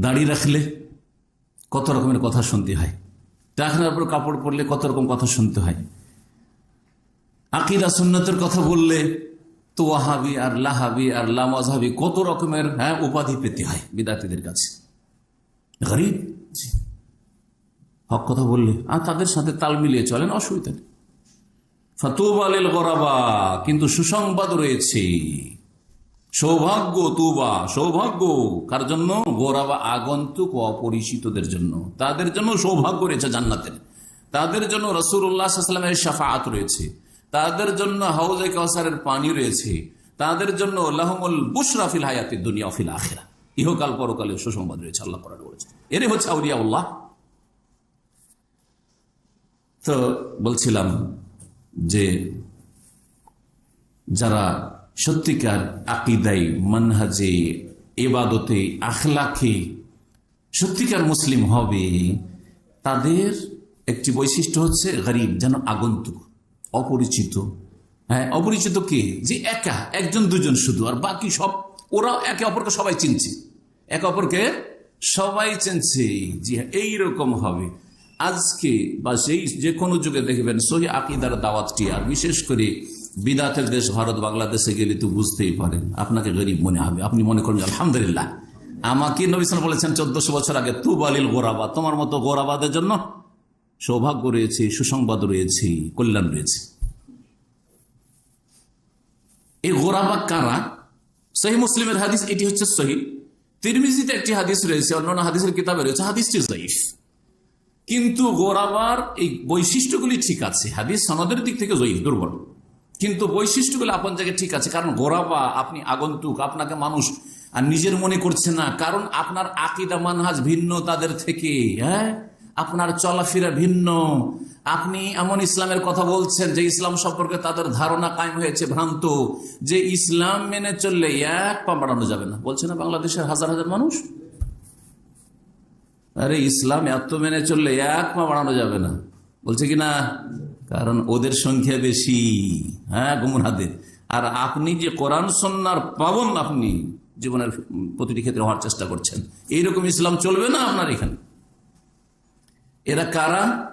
দাড়ি রাখলে কত রকমের কথা শুনতে হয়। টাকনার উপর কাপড় পরলে কত রকম কথা শুনতে হয়। আকিদা সুন্নতের কথা বললে তো ওয়াহাবি আর লাহাবি আর লামাজহাবি কত রকমের হ্যাঁ উপাধি পেতে হয় বিদ্যার্থীদের কাছে। গরিব? হক কথা বললে, আর তাদের সাথে তাল মিলিয়ে চলেন, অসুবিধা নেই। ফাতুব গরাবা, কিন্তু সুসংবাদ রয়েছে। সৌভাগ্য তুবা সৌভাগ্য। কার জন্য? গোরাবা আগন্তুক অপরিচিতদের জন্য। তাদের জন্য সৌভাগ্য রয়েছে জান্নাতের। তাদের জন্য রসুল্লাহামের সাফাত রয়েছে। তাদের জন্য হাউজে কাউসারের পানি রয়েছে। তাদের জন্য লাহমুল বুশরাফিল হায়াতি দুনিয়া ফিল আখেরা। ইহকাল পরকালে সুসংবাদ রয়েছে, আল্লাহ করার বলেছে। এরে হচ্ছে আউলিয়া উল্লাহ তো বলছিলাম যে যারা সত্যিকার আকিদাই মানহাজে, এবাদতে, আখলাখে সত্যিকার মুসলিম হবে, তাদের একটি বৈশিষ্ট্য হচ্ছে গরিব, যেন আগন্তুক, অপরিচিত। হ্যাঁ অপরিচিত কে? যে একা, একজন, দুজন শুধু, আর বাকি সব ওরা একে অপরকে সবাই চিনছে। একে অপরকে সবাই চিনছে জি হ্যাঁ এইরকম হবে। আজকে বা সেই যে কোনো যুগে দেখবেন সহি আকিদার দাওয়াতটি আর, বিশেষ করে বিদাতের দেশ ভারত বাংলাদেশে গেলে তো বুঝতেই পারেন। আপনাকে গরিব মনে হবে। আপনি মনে করেন আলহামদুলিল্লাহ। আমাকে নবিসাল বলেছেন, চোদ্দশো বছর আগে তু বালিল গোরাবা। তোমার মতো গোরাবাদের জন্য সৌভাগ্য রয়েছে, সুসংবাদ রয়েছে, কল্যাণ রয়েছে। এই গোরাবা কারা? সহি মুসলিমের হাদিস এটি হচ্ছে সহি। তিরমিজিতে একটি হাদিস রয়েছে, অন্যান্য হাদিসের কিতাবে রয়েছে, হাদিসটি জয়ীফ কিন্তু গোরাবার এই বৈশিষ্ট্যগুলি ঠিক আছে। হাদিস সনদের দিক থেকে জয়ীফ দুর্বল। কিন্তু বৈশিষ্ট্যগুলো আপন জায়গায় ঠিক আছে, কারণ গোরাবা, আপনি আগন্তুক, আপনাকে মানুষ, আর নিজের মনে করছে না, কারণ আপনার আকিদা মানহাজ ভিন্ন তাদের থেকে হ্যাঁ? আপনার চলাফেরা ভিন্ন। আপনি এমন ইসলামের কথা বলছেন যে ইসলাম সম্পর্কে তাদের ধারণা কায়েম হয়েছে ভ্রান্ত, যে ইসলাম মেনে চললে এক পা বাড়ানো যাবে না। বলছে না বাংলাদেশের হাজার হাজার মানুষ? আরে ইসলাম এত মেনে চললে এক পা বাড়ানো যাবে না। বলছে কি না? কারণ ওদের সংখ্যা বেশি। হ্যাঁ গুমরাদের আর আপনি যে কোরআন সন্ন্যার পাবন আপনি জীবনের প্রতিটি ক্ষেত্রে হওয়ার চেষ্টা করছেন। এইরকম ইসলাম চলবে না আপনার এখানে। এরা কারা?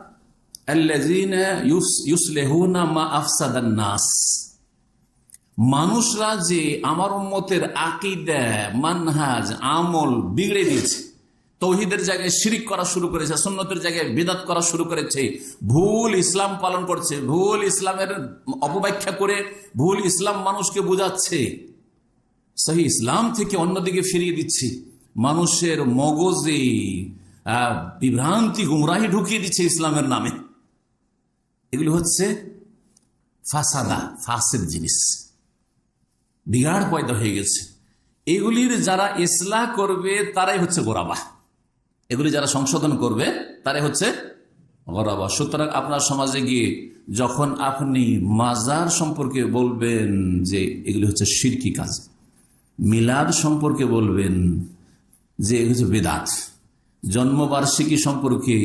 নাস। মানুষরা যে আমার উম্মতের আকিদা, মানহাজ, আমল বিগড়ে দিয়েছে। তৌহিদের জায়গায় শিরিক করা শুরু করেছে, সুন্নতের জায়গায় বিদাত করা শুরু করেছে, ভুল ইসলাম পালন করছে, ভুল ইসলামের অপব্যাখ্যা করে ভুল ইসলাম মানুষকে বোঝাচ্ছে। সেই ইসলাম থেকে অন্যদিকে ফিরিয়ে দিচ্ছে। মানুষের মগজে বিভ্রান্তি, গুমরাহি ঢুকিয়ে দিচ্ছে ইসলামের নামে। এগুলি হচ্ছে ফাসাদা ফাসের জিনিস। বিগাড় পয়দা হয়ে গেছে। এগুলির যারা ইসলাহ করবে, তারাই হচ্ছে গোরাবা। এগুলি যারা সংশোধন করবে, তারাই হচ্ছে গরাবা। সুতরাং আপনার সমাজে গিয়ে যখন আপনি মাজার সম্পর্কে বলবেন যে এগুলি হচ্ছে শিরকি কাজ, মিলাদ সম্পর্কে বলবেন যে এগুলি হচ্ছে বেদাত, জন্মবার্ষিকী সম্পর্কে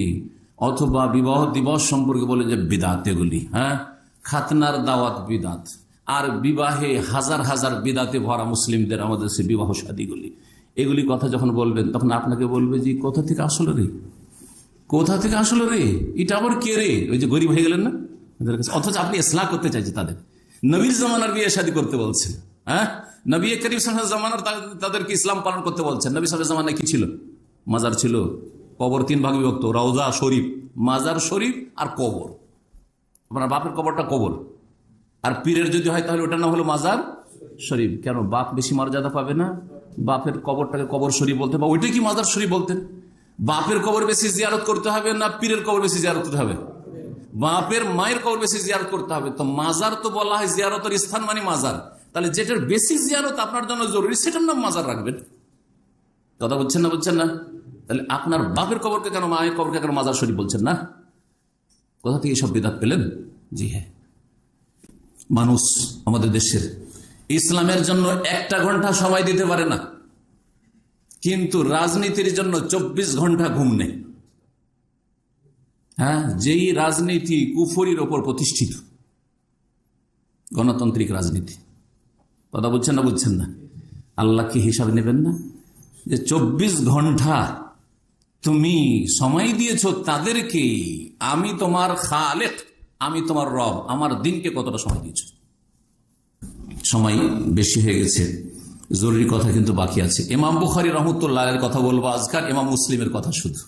অথবা বিবাহ দিবস সম্পর্কে বলে যে বিদাত এগুলি হ্যাঁ? খাতনার দাওয়াত বিদাত। আর বিবাহে হাজার হাজার বিদাতে ভরা মুসলিমদের আমাদের সে বিবাহ সাদীগুলি এগুলি কথা যখন বলবেন, তখন আপনাকে বলবে যে, কোথা থেকে আসলো রে? কোথা থেকে আসলো রে? এটা আবার কে রে? ওই যে গরিব হয়ে গেলেন না? অথচ আপনি ইসলাম করতে চাইছেন তাদের। নবীর জামানার বিয়ে শাদী করতে বলছেন হ্যাঁ? নবী করিম সাহেব জামানার তাদেরকে ইসলাম পালন করতে বলছেন। নবী সাহেব জামানায় কি ছিল? মাজার ছিল, কবর তিন ভাগ বিভক্ত, রওজা, শরীফ। মাজার, শরীফ আর কবর। আপনার বাপের কবরটা কবর। আর পীরের যদি হয় তাহলে ওটা না হলো মাজার শরীফ। কেন? বাপ বেশি মর্যাদা পাবে না? বাপের কবরটাকে কবর শরীফ বলতে বা ওইটা কি মাজার শরীফ বলতেন? বাপের কবর বেশি জিয়ারত করতে হবে না পীরের কবর বেশি জিয়ারত করতে হবে? বাপের মায়ের কবর বেশি জিয়ারত করতে হবে। তো মাজার তো বলা হয় জিয়ারতের স্থান মানে মাজার। তাহলে যেটার বেশি জিয়ারত আপনার জন্য জরুরি, সেটার নাম মাজার রাখবেন। কথা বলছেন না বলছেন না? তাহলে আপনার বাপের কবরকে কেন, মায়ের কবরকে কেন মাজার শরীফ বলছেন না? কোথা থেকে সব বিদাত পেলেন? জি হ্যাঁ। মানুষ আমাদের দেশের ইসলামের জন্য একটা ঘণ্টা সময় দিতে পারে না। কিন্তু রাজনীতির জন্য চব্বিশ ঘণ্টা ঘুম নেই। হ্যাঁ যেই রাজনীতি কুফরির ওপর প্রতিষ্ঠিত, গণতান্ত্রিক রাজনীতি। কথা বলছেন না বুঝছেন না? আল্লাহ কি হিসাবে নেবেন না? যে চব্বিশ ঘণ্টা তুমি সময় দিয়েছ তাদেরকে, আমি তোমার খালেক, আমি তোমার রব, আমার দিনকে কতটা সময় দিয়েছ? সময় বেশি হয়ে গেছে। জরুরি কথা কিন্তু বাকি আছে। ইমাম বুখারি রহমতুল্লাহ এর কথা বলব আজকাল ইমাম মুসলিমের কথা শুধু।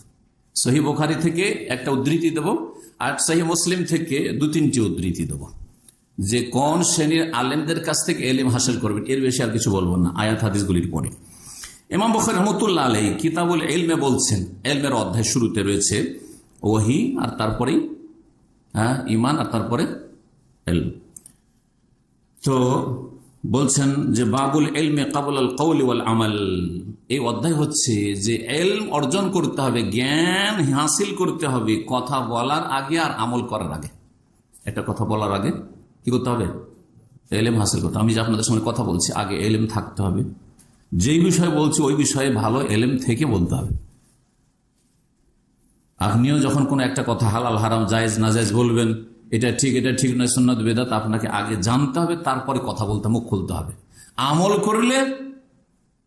সহি বুখারি থেকে একটা উদ্ধৃতি দেব আর সহি মুসলিম থেকে দু তিনটি উদ্ধৃতি দেব। যে কোন শ্রেণির আলেমদের কাছ থেকে এলিম হাসিল করবেন, এর বেশি আর কিছু বলব না, আয়াত হাদিসগুলির পরে। ইমাম বখর রহমতুল্লাহ আলাই কিতাবুল এলমে বলছেন এলমের অধ্যায় শুরুতে রয়েছে, ওহি আর তারপরেই হ্যাঁ ইমান আর তারপরে এলম তো বলছেন যে বাবুল এলমে কাবুল আল কৌল ওয়াল আমাল। এই অধ্যায় হচ্ছে যে এলম অর্জন করতে হবে, জ্ঞান হাসিল করতে হবে, কথা বলার আগে আর আমল করার আগে। একটা কথা বলার আগে কি করতে হবে? এলেম হাসিল করতে আমি যে আপনাদের সঙ্গে কথা বলছি, আগে এলেম থাকতে হবে। যেই বিষয়ে বলছি, ওই বিষয়ে ভালো এলেম থেকে বলতে হবে। আপনিও যখন কোনো একটা কথা হালাল, হারাম, জায়েজ না জায়েজ বলবেন এটা ঠিক এটা ঠিক নয়, সুন্নত, বেদাত, আপনাকে আগে জানতে হবে, তারপরে কথা বলতে, মুখ খুলতে হবে। আমল করলে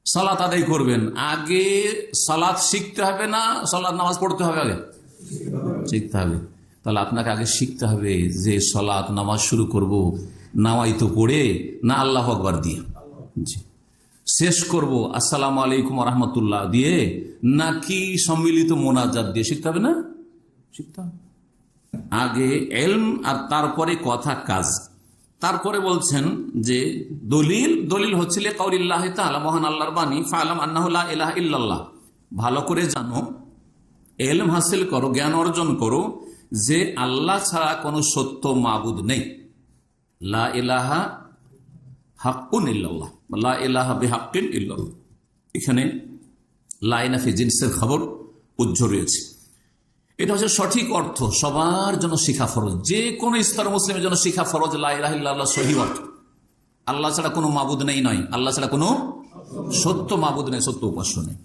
সালাত আদায় করবেন। আগে সালাত শিখতে হবে না, সালাত নামাজ পড়তে হবে আগে? শিখতে হবে। তাহলে আপনাকে আগে শিখতে হবে যে সলাৎ নামাজ শুরু করব নামাই তো পড়ে, না আল্লাহ আকবর দিয়ে? জি। শেষ করব, আসসালাম আলাইকুম রহমতুল্লাহ দিয়ে, নাকি সম্মিলিত মোনাজাত দিয়ে শিখতে হবে না? শিখতে হবে। আগে এলম আর তারপরে কথা কাজ। তারপরে বলছেন যে দলিল দলিল হচ্ছিল কৌরিল্লাহ তাআলা, মহান আল্লাহর বাণী, ফালাম আন্নাহুল্লাহ ইলাহ ইল্লাল্লাহ। ভালো করে জানো, এলম হাসিল করো, জ্ঞান অর্জন করো যে আল্লাহ ছাড়া কোনো সত্য মাবুদ নেই। লা ইলাহা হাক্কুন ইল্লাল্লাহ, লা ইলাহা বিহাক্কিন ইল্লাল্লাহ। এখানে লাইনাফি জিন্সের খবর উজ্জ্ব রয়েছে। এটা হচ্ছে সঠিক অর্থ। সবার জন্য শিখা ফরজ। যে কোনো স্তর মুসলিমের জন্য শিখা ফরজ। লাহ সহি অর্থ। আল্লাহ ছাড়া কোনো মাবুদ নেই নয়। আল্লাহ ছাড়া কোনো সত্য মাবুদ নেই, সত্য উপাস্য নেই।